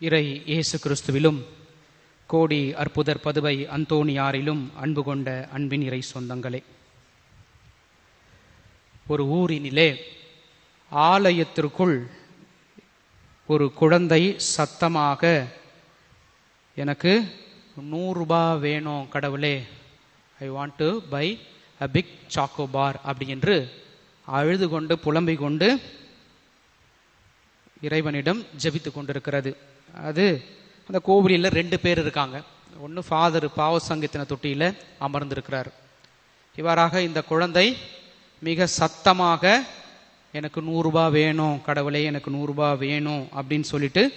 இறை இயேசு கிறிஸ்துவிலும் கோடி அற்புதர் பதுவை அந்தோணியாரிலும் அன்பு கொண்ட அன்பின் இறை சொந்தங்களே. ஒரு ஊரினிலே ஆலயத்திற்குள் ஒரு குழந்தை சத்தமாக எனக்கு நூறுரூபா வேணும் கடவுளே I want to buy a big chocobar அப்படி என்று அழுது கொண்டு புலம்பிக் கொண்டு இறைவனிடம் ஜெபித்து கொண்டிருக்கிறது. அது அந்த கோவிலில் ரெண்டு பேர் இருக்காங்க. ஒன்று ஃபாதர் பாவ சங்கத்தின தொட்டியில் அமர்ந்திருக்கிறார். இவ்வாறாக இந்த குழந்தை மிக சத்தமாக எனக்கு நூறுரூபா வேணும் கடவுளே எனக்கு நூறுரூபா வேணும் அப்படின்னு சொல்லிட்டு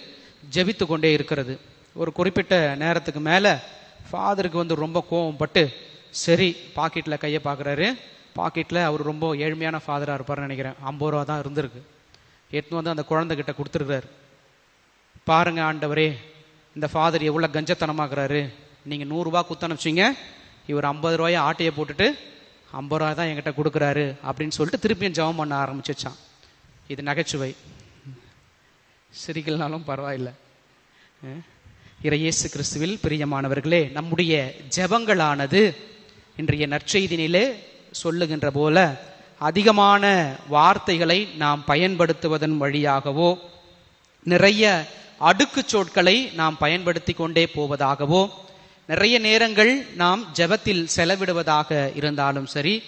ஜெபித்து கொண்டே இருக்கிறது. ஒரு குறிப்பிட்ட நேரத்துக்கு மேலே ஃபாதருக்கு வந்து ரொம்ப கோவப்பட்டு சரி பாக்கெட்டில் கையை பார்க்குறாரு பாக்கெட்டில் அவர் ரொம்ப ஏழ்மையான ஃபாதராக இருப்பார்னு நினைக்கிறேன். ஐம்பது ரூபா தான் இருந்திருக்கு. எடுத்துன்னு வந்து அந்த குழந்தைகிட்ட கொடுத்துருக்காரு பாருங்க ஆண்டவரே இந்த ஃபாதர் எவ்வளோ கஞ்சத்தனமாக்குறாரு. நீங்கள் நூறுரூவா குத்தனுப்பிச்சிங்க இவர் ஐம்பது ரூபாயை ஆட்டையை போட்டுட்டு ஐம்பது ரூபாய் தான் என்கிட்ட கொடுக்குறாரு அப்படின்னு சொல்லிட்டு திருப்பியும் ஜெபம் பண்ண ஆரம்பிச்சிச்சான். இது நகைச்சுவை. சிரிக்கலனாலும் பரவாயில்லை. இறையேசு இறை இயேசு கிறிஸ்துவில் பிரியமானவர்களே நம்முடைய ஜெபங்களானது இன்றைய நற்செய்தினிலே சொல்லுகின்ற போல அதிகமான வார்த்தைகளை நாம் பயன்படுத்துவதன் வழியாகவோ நிறைய அடுக்குச் சொற்களை நாம் பயன்படுத்தி கொண்டே போவதாகவோ நிறைய நேரங்கள் நாம் ஜெபத்தில் செலவிடுவதாக இருந்தாலும் சரி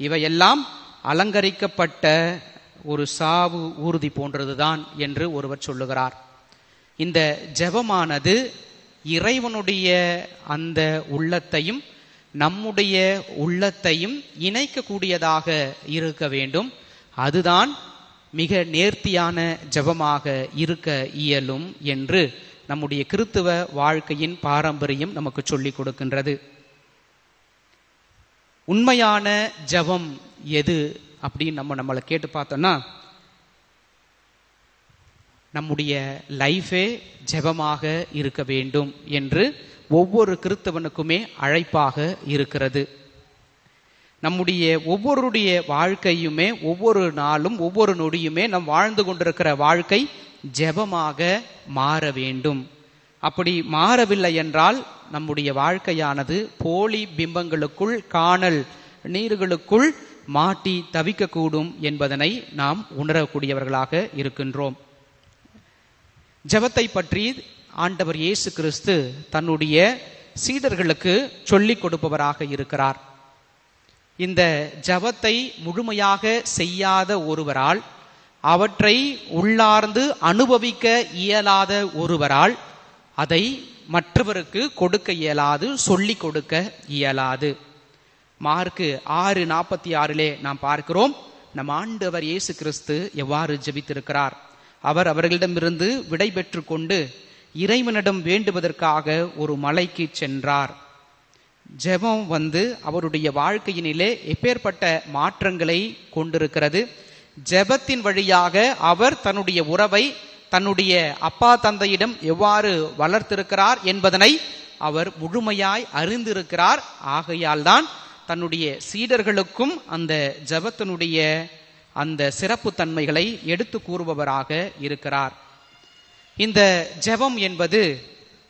இவையெல்லாம் அலங்கரிக்கப்பட்ட ஒரு சாவு ஊர்தி போன்றதுதான் என்று ஒருவர் சொல்லுகிறார். இந்த ஜெபமானது இறைவனுடைய அந்த உள்ளத்தையும் நம்முடைய உள்ளத்தையும் இணைக்கக்கூடியதாக இருக்க வேண்டும். அதுதான் மிக நேர்த்தியான ஜெபமாக இருக்க இயலும் என்று நம்முடைய கிறித்துவ வாழ்க்கையின் பாரம்பரியம் நமக்கு சொல்லிக் கொடுக்கின்றது. உண்மையான ஜெபம் எது அப்படின்னு நம்ம நம்மளை கேட்டு பார்த்தோம்னா நம்முடைய லைஃபே ஜெபமாக இருக்க வேண்டும் என்று ஒவ்வொரு கிறிஸ்தவனுக்குமே அழைப்பாக இருக்கிறது. நம்முடைய ஒவ்வொருடைய வாழ்க்கையுமே ஒவ்வொரு நாளும் ஒவ்வொரு நொடியுமே நாம் வாழ்ந்து கொண்டிருக்கிற வாழ்க்கை ஜெபமாக மாற வேண்டும். அப்படி மாறவில்லை என்றால் நம்முடைய வாழ்க்கையானது போலி பிம்பங்களுக்குள் காணல் நீர்களுக்குள் மாட்டி தவிக்கக்கூடும் என்பதனை நாம் உணரக்கூடியவர்களாக இருக்கின்றோம். ஜெபத்தை பற்றி ஆண்டவர் இயேசு கிறிஸ்து தன்னுடைய சீடர்களுக்கு சொல்லிக் கொடுப்பவராக இருக்கிறார். இந்த ஜபத்தை முழுமையாக செய்யாத ஒருவரால் அவற்றை உள்ளார்ந்து அனுபவிக்க இயலாத ஒருவரால் அதை மற்றவருக்கு கொடுக்க இயலாது சொல்லிக் கொடுக்க இயலாது. மார்க்கு ஆறு நாற்பத்தி ஆறிலே நாம் பார்க்கிறோம் நம் ஆண்டவர் இயேசு கிறிஸ்து எவ்வாறு ஜெபித்திருக்கிறார்? அவர் அவர்களிடமிருந்து விடை பெற்று கொண்டு இறைவனிடம் வேண்டுவதற்காக ஒரு மலைக்கு சென்றார். ஜெபம் வந்து அவருடைய வாழ்க்கையினிலே எப்பேற்பட்ட மாற்றங்களை கொண்டிருக்கிறது. ஜெபத்தின் வழியாக அவர் தன்னுடைய உறவை தன்னுடைய அப்பா தந்தையிடம் எவ்வாறு வளர்த்திருக்கிறார் என்பதனை அவர் முழுமையாய் அறிந்திருக்கிறார். ஆகையால் தான் தன்னுடைய சீடர்களுக்கும் அந்த ஜெபத்தினுடைய அந்த சிறப்பு தன்மைகளை எடுத்து கூறுபவராக இருக்கிறார். இந்த ஜெபம் என்பது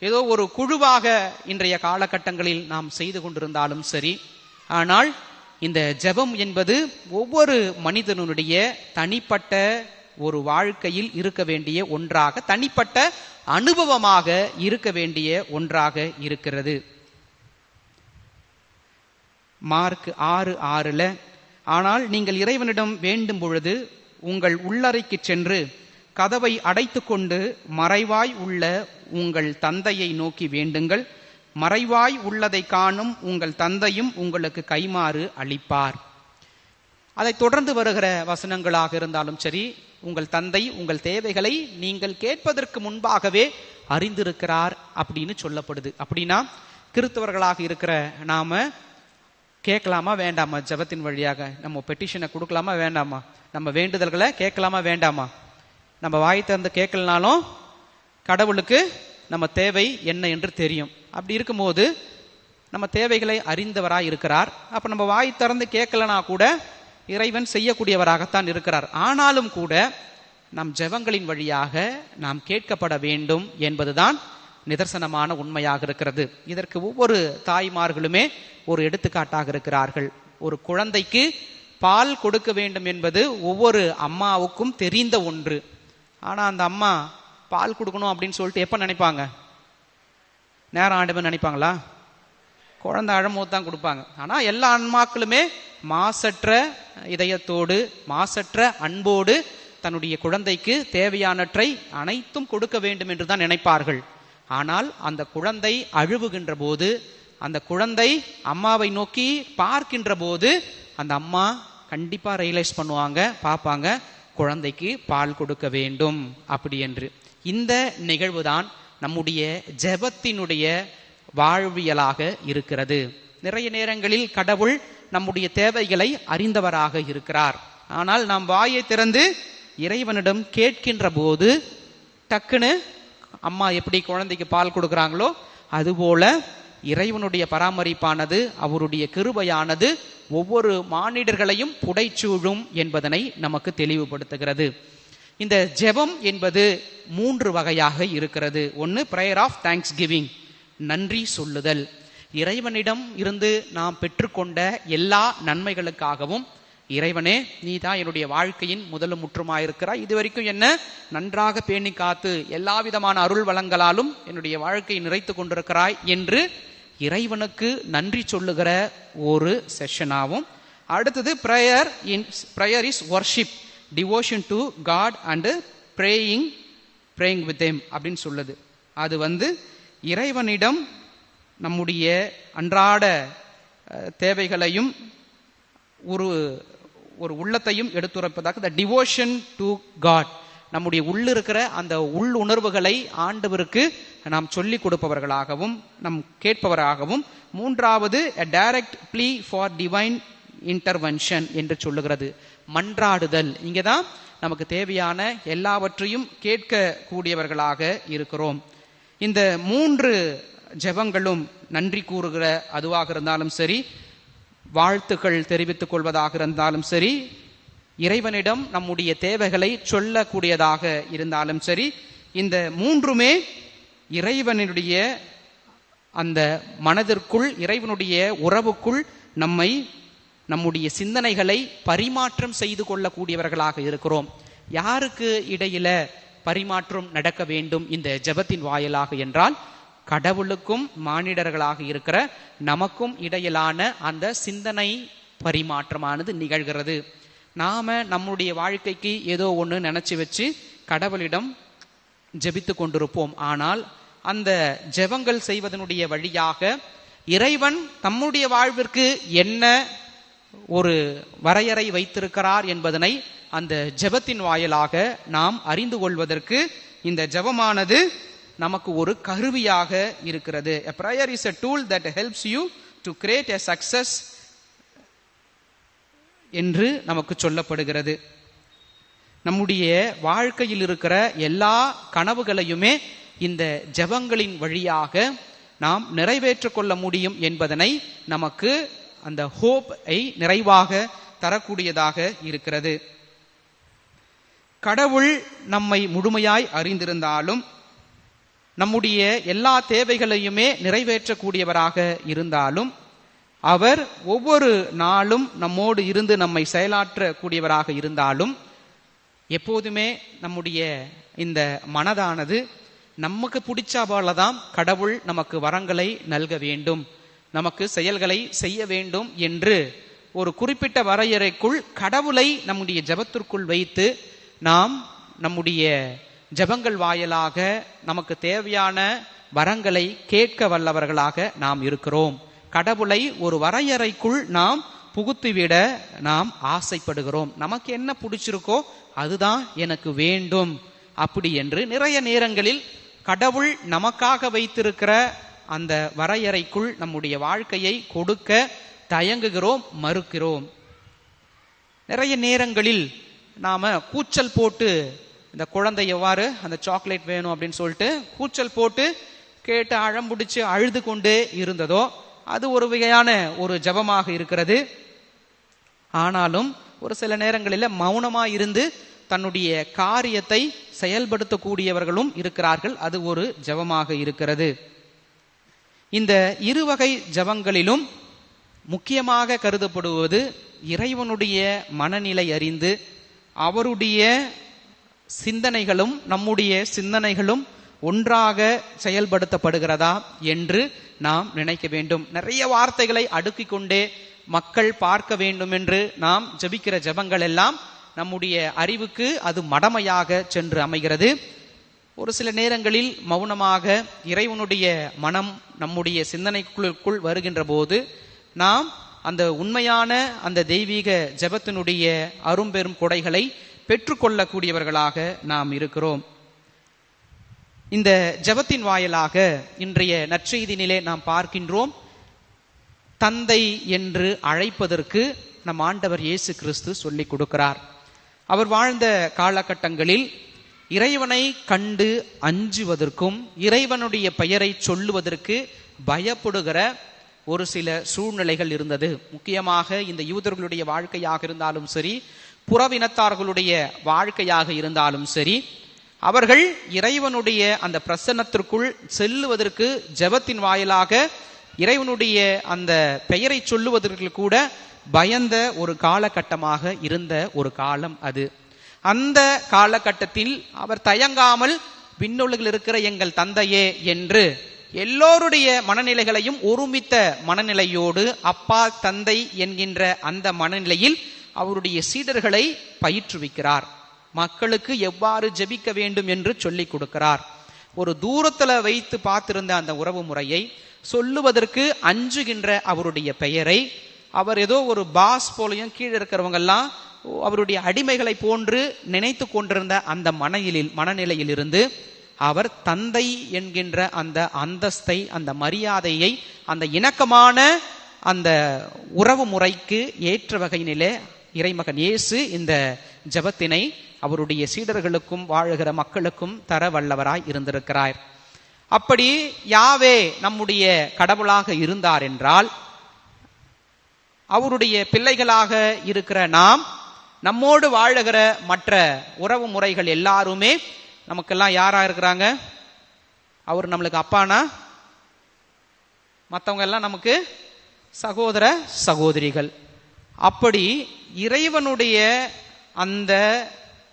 ஏதோ ஒரு குழுவாக இன்றைய காலகட்டங்களில் நாம் செய்து கொண்டிருந்தாலும் சரி ஆனால் இந்த ஜெபம் என்பது ஒவ்வொரு மனிதனுடைய தனிப்பட்ட ஒரு வாழ்க்கையில் இருக்க வேண்டிய ஒன்றாக தனிப்பட்ட அனுபவமாக இருக்க வேண்டிய ஒன்றாக இருக்கிறது. மார்க் ஆறு ஆறுல ஆனால் நீங்கள் இறைவனிடம் வேண்டும் பொழுது உங்கள் உள்ளறைக்கு சென்று கதவை அடைத்துக்கொண்டு மறைவாய் உள்ள உங்கள் தந்தையை நோக்கி வேண்டுங்கள். மறைவாய் உள்ளதை காணும் உங்கள் தந்தையும் உங்களுக்கு கைமாறு அளிப்பார். அதை தொடர்ந்து வருகிற வசனங்களாக இருந்தாலும் சரி உங்கள் தந்தை உங்கள் தேவைகளை நீங்கள் கேட்பதற்கு முன்பாகவே அறிந்திருக்கிறார் அப்படின்னு சொல்லப்படுது. அப்படின்னா கிறிஸ்தவர்களாக இருக்கிற நாம கேட்கலாமா வேண்டாமா? ஜபத்தின் வழியாக நம்ம பெட்டிஷனை கொடுக்கலாமா வேண்டாமா? நம்ம வேண்டுதல்களை கேட்கலாமா வேண்டாமா? நம்ம வாய் திறந்து கேட்கலனாலும் கடவுளுக்கு நம்ம தேவை என்ன என்று தெரியும். அப்படி இருக்கும்போது நம்ம தேவைகளை அறிந்தவராக இருக்கிறார். அப்போ நம்ம வாய் திறந்து கேட்கலனா கூட இறைவன் செய்யக்கூடியவராகத்தான் இருக்கிறார். ஆனாலும் கூட நம் ஜெபங்களின் வழியாக நாம் கேட்கப்பட வேண்டும் என்பதுதான் நிதர்சனமான உண்மையாக இருக்கிறது. இதற்கு ஒவ்வொரு தாய்மார்களுமே ஒரு எடுத்துக்காட்டாக இருக்கிறார்கள். ஒரு குழந்தைக்கு பால் கொடுக்க வேண்டும் என்பது ஒவ்வொரு அம்மாவுக்கும் தெரிந்த ஒன்று. ஆனால் அந்த அம்மா பால் கொடுக்கணும் அப்படின்னு சொல்லிட்டு எப்போ நினைப்பாங்க? நேரம் ஆண்டுமே நினைப்பாங்களா? குழந்தை அழும்போது தான் கொடுப்பாங்க. ஆனால் எல்லா அன்மாக்களுமே மாசற்ற இதயத்தோடு மாசற்ற அன்போடு தன்னுடைய குழந்தைக்கு தேவையானற்றை அனைத்தும் கொடுக்க வேண்டும் என்று தான் நினைப்பார்கள். ஆனால் அந்த குழந்தை அழுவுகின்ற போது அந்த குழந்தை அம்மாவை நோக்கி பார்க்கின்ற போது அந்த அம்மா கண்டிப்பாக ரியலைஸ் பண்ணுவாங்க பார்ப்பாங்க. குழந்தைக்கு பால் கொடுக்க வேண்டும் அப்படி என்று. இந்த நிகழ்வுதான் நம்முடைய ஜெபத்தினுடைய வாழ்வியலாக இருக்கிறது. நிறைய நேரங்களில் கடவுள் நம்முடைய தேவைகளை அறிந்தவராக இருக்கிறார். ஆனால் நாம் வாயை திறந்து இறைவனிடம் கேட்கின்ற போது டக்குன்னு அம்மா எப்படி குழந்தைக்கு பால் கொடுக்குறாங்களோ அதுபோல இறைவனுடைய பராமரிப்பானது அவருடைய கிருபையானது ஒவ்வொரு மானிடர்களையும் புடைச்சூழும் என்பதனை நமக்கு தெளிவுபடுத்துகிறது. இந்த ஜெபம் என்பது மூன்று வகையாக இருக்கிறது. ஒன்று பிரேயர் ஆஃப் தேங்க்ஸ் கிவிங் நன்றி சொல்லுதல். இறைவனிடம் இருந்து நாம் பெற்றுக்கொண்ட எல்லா நன்மைகளுக்காகவும் இறைவனே நீ தான் என்னுடைய வாழ்க்கையின் முதலும் முற்றுமாயிருக்கிறாய். இது வரைக்கும் என்ன? நன்றாக பேணி காத்து எல்லா விதமான அருள் வளங்களாலும் என்னுடைய வாழ்க்கையை நிறைத்து கொண்டிருக்கிறாய் என்று இறைவனுக்கு நன்றி சொல்லுகிற ஒரு செஷனாகவும் அடுத்தது prayer in prayer is worship devotion to God and praying praying with them அப்படின்னு சொல்லுது. அது வந்து இறைவனிடம் நம்முடைய அன்றாட தேவைகளையும் ஒரு ஒரு உள்ளத்தையும் எடுத்துரைப்பதாக த டிவோஷன் டு காட் நம்முடைய உள்ளிருக்கிற அந்த உள் உணர்வுகளை ஆண்டவருக்கு நாம் சொல்லிக் கொடுப்பவர்களாகவும் நம் கேட்பவராகவும் மூன்றாவது a direct plea for divine intervention என்று சொல்லுகிறது. மன்றாடுதல். இங்கே தான் நமக்கு தேவையான எல்லாவற்றையும் கேட்கக்கூடியவர்களாக இருக்கிறோம். இந்த மூன்று ஜெபங்களும் நன்றி கூறுகிற அதுவாக இருந்தாலும் சரி வாழ்த்துக்கள் தெரிவித்துக் கொள்வதாக இருந்தாலும் சரி இறைவனிடம் நம்முடைய தேவைகளை சொல்லக்கூடியதாக இருந்தாலும் சரி இந்த மூன்றுமே இறைவனுடைய அந்த மனதிற்குள் இறைவனுடைய உறவுக்குள் நம்மை நம்முடைய சிந்தனைகளை பரிமாற்றம் செய்து கொள்ளக்கூடியவர்களாக இருக்கிறோம். யாருக்கு இடையில பரிமாற்றம் நடக்க வேண்டும் இந்த ஜெபத்தின் வாயிலாக என்றால் கடவுளுக்கும் மானிடர்களாக இருக்கிற நமக்கும் இடையிலான அந்த சிந்தனை பரிமாற்றமானது நிகழ்கிறது. நாம நம்முடைய வாழ்க்கைக்கு ஏதோ ஒன்று நினைச்சு வச்சு கடவுளிடம் ஜெபித்து கொண்டிருப்போம். ஆனால் அந்த ஜெபங்கள் செய்வதனுடைய வழியாக இறைவன் தம்முடைய வாழ்விற்கு என்ன ஒரு வரையறை வைத்திருக்கிறார் என்பதனை அந்த ஜெபத்தின் வாயிலாக நாம் அறிந்து கொள்வதற்கு இந்த ஜெபமானது நமக்கு ஒரு கருவியாக இருக்கிறது. A prayer is a tool that helps you to create a success என்று நமக்கு சொல்லப்படுகிறது. நம்முடைய வாழ்க்கையில் இருக்கிற எல்லா கனவுகளையுமே இந்த ஜெபங்களின் வழியாக நாம் நிறைவேற்றிக் கொள்ள முடியும் என்பதனை நமக்கு அந்த ஹோப்பை நிறைவாக தரக்கூடியதாக இருக்கிறது. கடவுள் நம்மை முழுமையாய் அறிந்திருந்தாலும் நம்முடைய எல்லா தேவைகளையுமே நிறைவேற்றக்கூடியவராக இருந்தாலும் அவர் ஒவ்வொரு நாளும் நம்மோடு இருந்து நம்மை செயலாற்றக்கூடியவராக இருந்தாலும் எப்போதுமே நம்முடைய இந்த மனதானது நமக்கு பிடிச்ச தான் கடவுள் நமக்கு வரங்களை நல்க வேண்டும். நமக்கு செயல்களை செய்ய வேண்டும் என்று ஒரு குறிப்பிட்ட வரையறைக்குள் கடவுளை நம்முடைய ஜெபத்திற்குள் வைத்து நாம் நம்முடைய ஜெபங்கள் வாயிலாக நமக்கு தேவையான வரங்களை கேட்க வல்லவர்களாக நாம் இருக்கிறோம். கடவுளை ஒரு வரையறைக்குள் நாம் புகுத்திவிட நாம் ஆசைப்படுகிறோம். நமக்கு என்ன பிடிச்சிருக்கோ அதுதான் எனக்கு வேண்டும். அப்படி என்று நிறைய நேரங்களில் கடவுள் நமக்காக வைத்திருக்கிற அந்த வரையறைக்குள் நம்முடைய வாழ்க்கையை கொடுக்க தயங்குகிறோம் மறுக்கிறோம். நிறைய நேரங்களில் நாம கூச்சல் போட்டு இந்த குழந்தை எவ்வாறு அந்த சாக்லேட் வேணும் அப்படின்னு சொல்லிட்டு கூச்சல் போட்டு கேட்டு அழம்பிடிச்சு அழுது கொண்டே இருந்ததோ அது ஒரு வகையான ஒரு ஜபமாக இருக்கிறது. ஆனாலும் ஒரு சில நேரங்களில் மௌனமாக இருந்து தன்னுடைய காரியத்தை செயல்படுத்தக்கூடியவர்களும் இருக்கிறார்கள். அது ஒரு ஜெபமாக இருக்கிறது. இந்த இருவகை ஜெபங்களிலும் முக்கியமாக கருதப்படுவது இறைவனுடைய மனநிலை அறிந்து அவருடைய சிந்தனைகளும் நம்முடைய சிந்தனைகளும் ஒன்றாக செயல்படுத்தப்படுகிறதா என்று நாம் நினைக்க வேண்டும். நிறைய வார்த்தைகளை அடுக்கிக் கொண்டே மக்கள் பார்க்க வேண்டும் என்று நாம் ஜெபிக்கிற ஜெபங்கள் எல்லாம் நம்முடைய அறிவுக்கு அது மடமையாக சென்று அமைகிறது. ஒரு சில நேரங்களில் மௌனமாக இறைவனுடைய மனம் நம்முடைய சிந்தனைக்குள்ளுக்குள் வருகின்ற போது நாம் அந்த உண்மையான அந்த தெய்வீக ஜெபத்தினுடைய அரும்பெரும் கொடைகளை பெற்றுக்கொள்ளக்கூடியவர்களாக நாம் இருக்கிறோம். இந்த ஜெபத்தின் வாயிலாக இன்றைய நற்செய்தினிலே நாம் பார்க்கின்றோம். தந்தை என்று அழைப்பதற்கு நம் ஆண்டவர் இயேசு கிறிஸ்து சொல்லிக் கொடுக்கிறார். அவர் வாழ்ந்த காலகட்டங்களில் இறைவனை கண்டு அஞ்சுவதற்கும் இறைவனுடைய பெயரை சொல்லுவதற்கு பயப்படுகிற ஒரு சில சூழ்நிலைகள் இருந்தது. முக்கியமாக இந்த யூதர்களுடைய வாழ்க்கையாக இருந்தாலும் சரி புறவினத்தார்களுடைய வாழ்க்கையாக இருந்தாலும் சரி அவர்கள் இறைவனுடைய அந்த பிரசன்னத்திற்குள் செல்லுவதற்கு ஜெபத்தின் வாயிலாக இறைவனுடைய அந்த பெயரை சொல்லுவதற்கு கூட பயந்த ஒரு காலகட்டமாக இருந்த ஒரு காலம் அது. அந்த காலகட்டத்தில் அவர் தயங்காமல் விண்ணுலகில் இருக்கிற எங்கள் தந்தையே என்று எல்லோருடைய மனநிலைகளையும் ஒருமித்த மனநிலையோடு அப்பா தந்தை என்கின்ற அந்த மனநிலையில் அவருடைய சீடர்களை பயிற்றுவிக்கிறார். மக்களுக்கு எவ்வாறு ஜெபிக்க வேண்டும் என்று சொல்லிக் கொடுக்கிறார். ஒரு தூரத்துல வைத்து பார்த்திருந்த அந்த உறவு முறையை சொல்லுவதற்கு அஞ்சுகின்ற அவருடைய பெயரை. அவர் ஏதோ ஒரு பாஸ் போலையும் கீழே இருக்கிறவங்க எல்லாம் அவருடைய அடிமைகளை போன்று நினைத்து கொண்டிருந்த அந்த மனநிலையில் மனநிலையில் இருந்து அவர் தந்தை என்கின்ற அந்த அந்தஸ்தை அந்த மரியாதையை அந்த இணக்கமான அந்த உறவு முறைக்கு ஏற்ற வகையினிலே இறைமகன் இயேசு இந்த ஜபத்தினை அவருடைய சீடர்களுக்கும் வாழுகிற மக்களுக்கும் தர வல்லவராய் இருந்திருக்கிறார். அப்படி யாவே நம்முடைய கடவுளாக இருந்தார் என்றால் அவருடைய பிள்ளைகளாக இருக்கிற நாம் நம்மோடு வாழுகிற மற்ற உறவு முறைகள் எல்லாருமே நமக்கெல்லாம் யாரா இருக்கிறாங்க? அவர் நம்மளுக்கு அப்பானா? மற்றவங்க எல்லாம் நமக்கு சகோதர சகோதரிகள். அப்படி இறைவனுடைய அந்த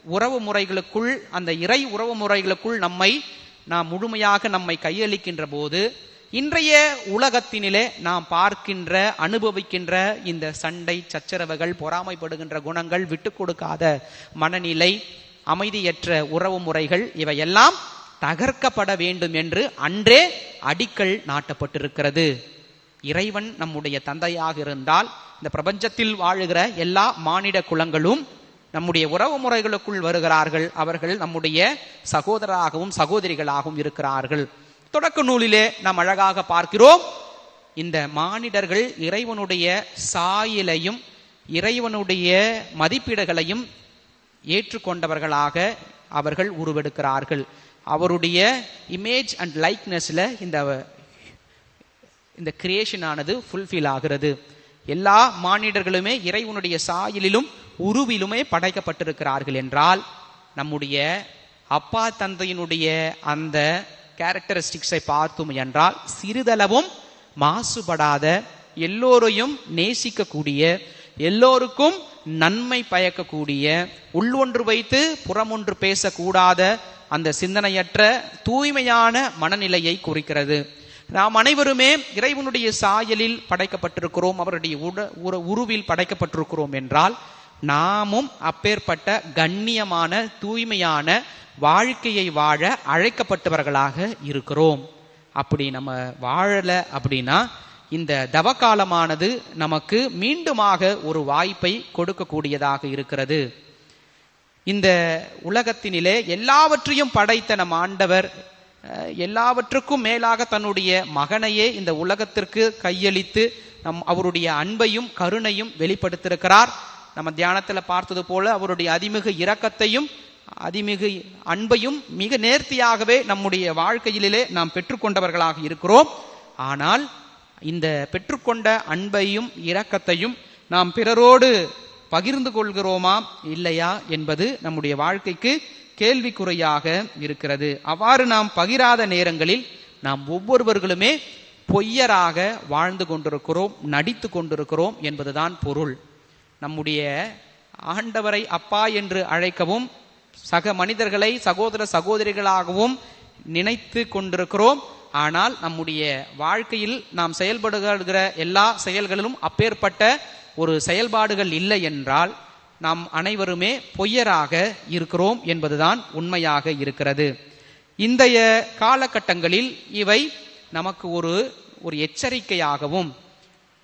உறவு முறைகளுக்குள் அந்த இறை உறவு முறைகளுக்குள் நம்மை நாம் முழுமையாக நம்மை கையளிக்கின்ற போது இன்றைய உலகத்தினிலே நாம் பார்க்கின்ற அனுபவிக்கின்ற இந்த சண்டை சச்சரவுகள் பொறாமைப்படுகின்ற குணங்கள் விட்டு கொடுக்காத மனநிலை அமைதியற்ற உறவு முறைகள் இவையெல்லாம் தகர்க்கப்பட வேண்டும் என்று அன்றே அடிக்கல் நாட்டப்பட்டிருக்கிறது. இறைவன் நம்முடைய தந்தையாக இருந்தால் இந்த பிரபஞ்சத்தில் வாழுகிற எல்லா மானிட குலங்களும் நம்முடைய உறவு முறைகளுக்குள் வருகிறார்கள். அவர்கள் நம்முடைய சகோதரராகவும் சகோதரிகளாகவும் இருக்கிறார்கள். தொடக்க நூலிலே நாம் அழகாக பார்க்கிறோம். இந்த மானிடர்கள் இறைவனுடைய சாயலையும் இறைவனுடைய மதிப்பீடுகளையும் ஏற்றுக்கொண்டவர்களாக அவர்கள் உருவெடுக்கிறார்கள். அவருடைய இமேஜ் அண்ட் லைக்னஸ்ல இந்த இந்த கிரியேஷன் ஆனது ஃபுல்ஃபில் ஆகிறது. எல்லா மானிடர்களுமே இறைவனுடைய சாயலிலும் உருவிலுமே படைக்கப்பட்டிருக்கிறார்கள் என்றால் நம்முடைய அப்பா தந்தையினுடைய அந்த கேரக்டரிஸ்டிக்ஸை பார்த்தோம் என்றால் சிறிதளவும் மாசுபடாத எல்லோரையும் நேசிக்கக்கூடிய எல்லோருக்கும் நன்மை பயக்கக்கூடிய உள்ளொன்று வைத்து புறமொன்று பேசக்கூடாத அந்த சிந்தனையற்ற தூய்மையான மனநிலையை குறிக்கிறது. நாம் அனைவருமே இறைவனுடைய சாயலில் படைக்கப்பட்டிருக்கிறோம் அவருடைய உட உருவில் படைக்கப்பட்டிருக்கிறோம் என்றால் நாமும் அப்பேற்பட்ட கண்ணியமான தூய்மையான வாழ்க்கையை வாழ அழைக்கப்பட்டவர்களாக இருக்கிறோம். அப்படி நம்ம வாழலை அப்படின்னா இந்த தவக்காலமானது நமக்கு மீண்டுமாக ஒரு வாய்ப்பை கொடுக்கக்கூடியதாக இருக்கிறது. இந்த உலகத்தினிலே எல்லாவற்றையும் படைத்த நம் ஆண்டவர் எல்லாவற்றுக்கும் மேலாக தன்னுடைய மகனையே இந்த உலகத்திற்கு கையளித்து நம் அவருடைய அன்பையும் கருணையும் வெளிப்படுத்திருக்கிறார் நம்ம தியானத்தில் பார்த்தது போல அவருடைய அதிமிகு இரக்கத்தையும் அதிமிகு அன்பையும் மிக நேர்த்தியாகவே நம்முடைய வாழ்க்கையிலே நாம் பெற்றுக்கொண்டவர்களாக இருக்கிறோம். ஆனால் இந்த பெற்றுக்கொண்ட அன்பையும் இரக்கத்தையும் நாம் பிறரோடு பகிர்ந்து கொள்கிறோமா இல்லையா என்பது நம்முடைய வாழ்க்கைக்கு கேள்விக்குறையாக இருக்கிறது. அவ்வாறு நாம் பகிராத நேரங்களில் நாம் ஒவ்வொருவர்களுமே பொய்யராக வாழ்ந்து கொண்டிருக்கிறோம் நடித்து கொண்டிருக்கிறோம் என்பதுதான் பொருள். நம்முடைய ஆண்டவரை அப்பா என்று அழைக்கவும் சக மனிதர்களை சகோதர சகோதரிகளாகவும் நினைத்து கொண்டிருக்கிறோம். ஆனால் நம்முடைய வாழ்க்கையில் நாம் செயல்படுகிற எல்லா செயல்களிலும் அப்பேற்பட்ட ஒரு செயல்பாடுகள் இல்லை என்றால் நாம் அனைவருமே பொய்யராக இருக்கிறோம் என்பதுதான் உண்மையாக இருக்கிறது. இந்தைய காலகட்டங்களில் இவை நமக்கு ஒரு ஒரு எச்சரிக்கையாகவும்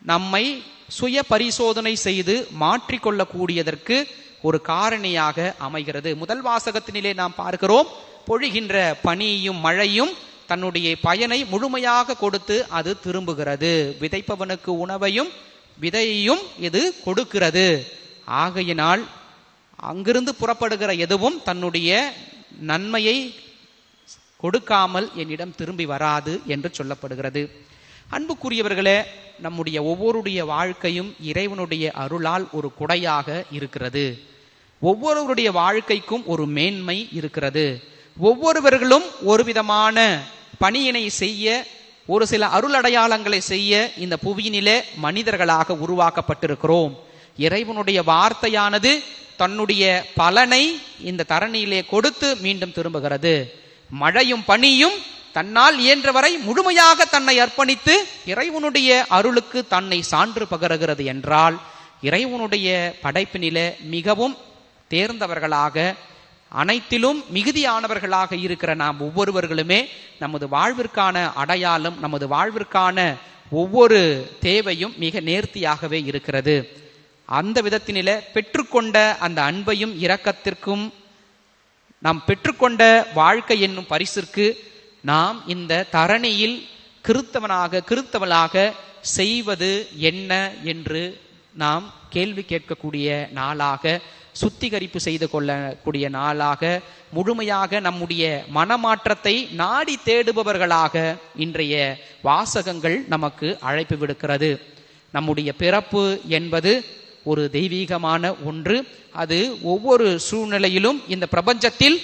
நம்மை சுய பரிசோதனை செய்து மாற்றிக்கொள்ளக்கூடியதற்கு ஒரு காரணியாக அமைகிறது. முதல் வாசகத்தினிலே நாம் பார்க்கிறோம் பொழிகின்ற பனியும் மழையும் தன்னுடைய பயனை முழுமையாக கொடுத்து அது திரும்புகிறது. விதைப்பவனுக்கு உணவையும் விதையையும் இது கொடுக்கிறது. ஆகையினால் அங்கிருந்து புறப்படுகிற எதுவும் தன்னுடைய நன்மையை கொடுக்காமல் என்னிடம் திரும்பி வராது என்று சொல்லப்படுகிறது. அன்புக்குரியவர்களே நம்முடைய ஒவ்வொருடைய வாழ்க்கையும் இறைவனுடைய அருளால் ஒரு குடையாக இருக்கிறது. ஒவ்வொருவருடைய வாழ்க்கைக்கும் ஒரு மேன்மை இருக்கிறது. ஒவ்வொருவர்களும் ஒரு விதமான பணியினை செய்ய ஒரு சில அருளடையாளங்களை செய்ய இந்த புவியினிலே மனிதர்களாக உருவாக்கப்பட்டிருக்கிறோம். இறைவனுடைய வார்த்தையானது தன்னுடைய பலனை இந்த தரணியிலே கொடுத்து மீண்டும் திரும்புகிறது. மழையும் பனியும் தன்னால் இயன்றவரை முழுமையாக தன்னை அர்ப்பணித்து இறைவனுடைய அருளுக்கு தன்னை சான்று பகருகிறது என்றால் இறைவனுடைய படைப்பினில மிகவும் தேர்ந்தவர்களாக அனைத்திலும் மிகுதியானவர்களாக இருக்கிற நாம் ஒவ்வொருவர்களுமே நமது வாழ்விற்கான அடையாளம் நமது வாழ்விற்கான ஒவ்வொரு தேவையும் மிக நேர்த்தியாகவே இருக்கிறது. அந்த விதத்தினில பெற்றுக்கொண்ட அந்த அன்பையும் இரக்கத்திற்கும் நாம் பெற்றுக்கொண்ட வாழ்க்கை என்னும் பரிசிற்கு நாம் இந்த தரணியில் கிறித்தவனாக கிறித்தவளாக செய்வது என்ன என்று நாம் கேள்வி கேட்கக்கூடிய நாளாக சுத்திகரிப்பு செய்து கொள்ளக்கூடிய நாளாக முழுமையாக நம்முடைய மனமாற்றத்தை நாடி தேடுபவர்களாக இன்றைய வாசகங்கள் நமக்கு அழைப்பு விடுக்கிறது. நம்முடைய பிறப்பு என்பது ஒரு தெய்வீகமான ஒன்று. அது ஒவ்வொரு சூழ்நிலையிலும் இந்த பிரபஞ்சத்தில்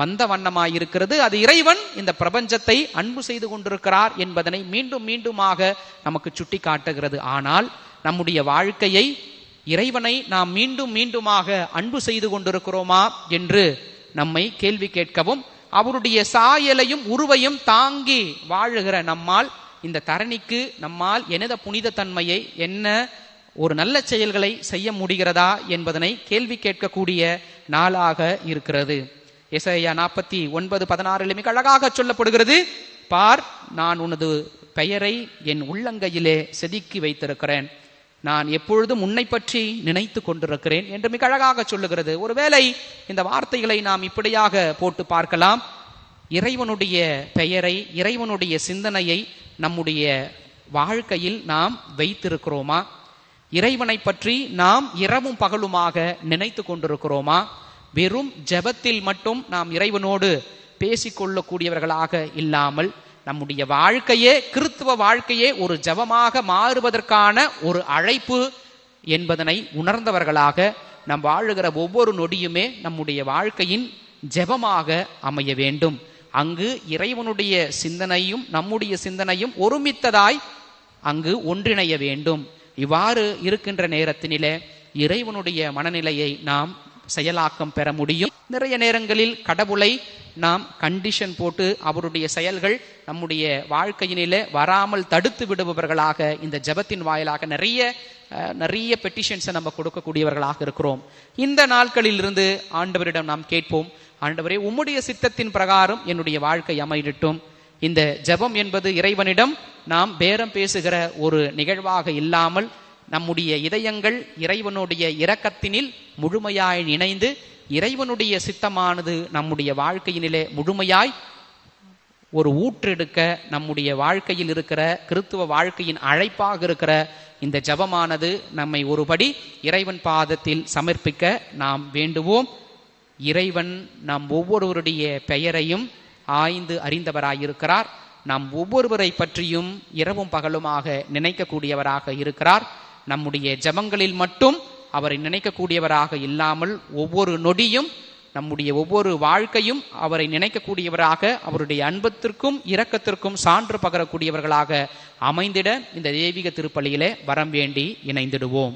வந்த வண்ணமாயிருக்கிறது. அது இறைவன் இந்த பிரபஞ்சத்தை அன்பு செய்து கொண்டிருக்கிறார் என்பதனை மீண்டும் மீண்டுமாக நமக்கு சுட்டி காட்டுகிறது ஆனால் நம்முடைய வாழ்க்கையை இறைவனை நாம் மீண்டும் மீண்டுமாக அன்பு செய்து கொண்டிருக்கிறோமா என்று நம்மை கேள்வி கேட்கவும் அவருடைய சாயலையும் உருவையும் தாங்கி வாழுகிற நம்மால் இந்த தரணிக்கு நம்மால் எனத புனித தன்மையை என்ன ஒரு நல்ல செயல்களை செய்ய முடிகிறதா என்பதனை கேள்வி கேட்கக்கூடிய நாளாக இருக்கிறது. எசையா நாற்பத்தி ஒன்பது பதினாறில் மிக அழகாக சொல்லப்படுகிறது. பார் நான் உனது பெயரை என் உள்ளங்கையிலே செதுக்கி வைத்திருக்கிறேன். நான் எப்பொழுதும் உன்னை பற்றி நினைத்து கொண்டிருக்கிறேன் என்று மிக அழகாக சொல்லுகிறது. ஒருவேளை இந்த வார்த்தைகளை நாம் இப்படியாக போட்டு பார்க்கலாம். இறைவனுடைய பெயரை இறைவனுடைய சிந்தனையை நம்முடைய வாழ்க்கையில் நாம் வைத்திருக்கிறோமா? இறைவனை பற்றி நாம் இரவும் பகலுமாக நினைத்து கொண்டிருக்கிறோமா? வெறும் ஜெபத்தில் மட்டும் நாம் இறைவனோடு பேசிக்கொள்ளக்கூடியவர்களாக இல்லாமல் நம்முடைய வாழ்க்கையே கிறித்துவ வாழ்க்கையே ஒரு ஜபமாக மாறுவதற்கான ஒரு அழைப்பு என்பதனை உணர்ந்தவர்களாக நாம் வாழுகிற ஒவ்வொரு நொடியுமே நம்முடைய வாழ்க்கையின் ஜெபமாக அமைய வேண்டும். அங்கு இறைவனுடைய சிந்தனையும் நம்முடைய சிந்தனையும் ஒருமித்ததாய் அங்கு ஒன்றிணைய வேண்டும். இவ்வாறு இருக்கின்ற நேரத்தினிலே இறைவனுடைய மனநிலையை நாம் செயலாக்கம் பெற முடியும். நிறைய நேரங்களில் கடவுளை நாம் கண்டிஷன் போட்டு அவருடைய செயல்கள் நம்முடைய வாழ்க்கையினிலே வராமல் தடுத்து விடுபவர்களாக இந்த ஜெபத்தின் வாயிலாக நிறைய நிறைய பெட்டிஷன்ஸை நம்ம கொடுக்கக்கூடியவர்களாக இருக்கிறோம். இந்த நாட்களில் இருந்து ஆண்டவரிடம் நாம் கேட்போம் ஆண்டவரே உம்முடைய சித்தத்தின் பிரகாரம் என்னுடைய வாழ்க்கை அமையட்டும். இந்த ஜெபம் என்பது இறைவனிடம் நாம் பேரம் பேசுகிற ஒரு நிகழ்வாக இல்லாமல் நம்முடைய இதயங்கள் இறைவனுடைய இரக்கத்தினில் முழுமையாய் இணைந்து இறைவனுடைய சித்தமானது நம்முடைய வாழ்க்கையினிலே முழுமையாய் ஒரு ஊற்றெடுக்க நம்முடைய வாழ்க்கையில் இருக்கிற கிறித்துவ வாழ்க்கையின் அழைப்பாக இருக்கிற இந்த ஜபமானது நம்மை ஒருபடி இறைவன் பாதத்தில் சமர்ப்பிக்க நாம் வேண்டுவோம். இறைவன் நம் ஒவ்வொருவருடைய பெயரையும் ஆய்ந்து அறிந்தவராயிருக்கிறார். நாம் ஒவ்வொருவரை பற்றியும் இரவும் பகலுமாக நினைக்கக்கூடியவராக இருக்கிறார். நம்முடைய ஜபங்களில் மட்டும் அவரை நினைக்கக்கூடியவராக இல்லாமல் ஒவ்வொரு நொடியும் நம்முடைய ஒவ்வொரு வாழ்க்கையும் அவரை நினைக்கக்கூடியவராக அவருடைய அன்பத்திற்கும் இரக்கத்திற்கும் சான்று பகரக்கூடியவர்களாக அமைந்திட இந்த தெய்வீக திருப்பலியிலே வரம் வேண்டி இணைந்திடுவோம்.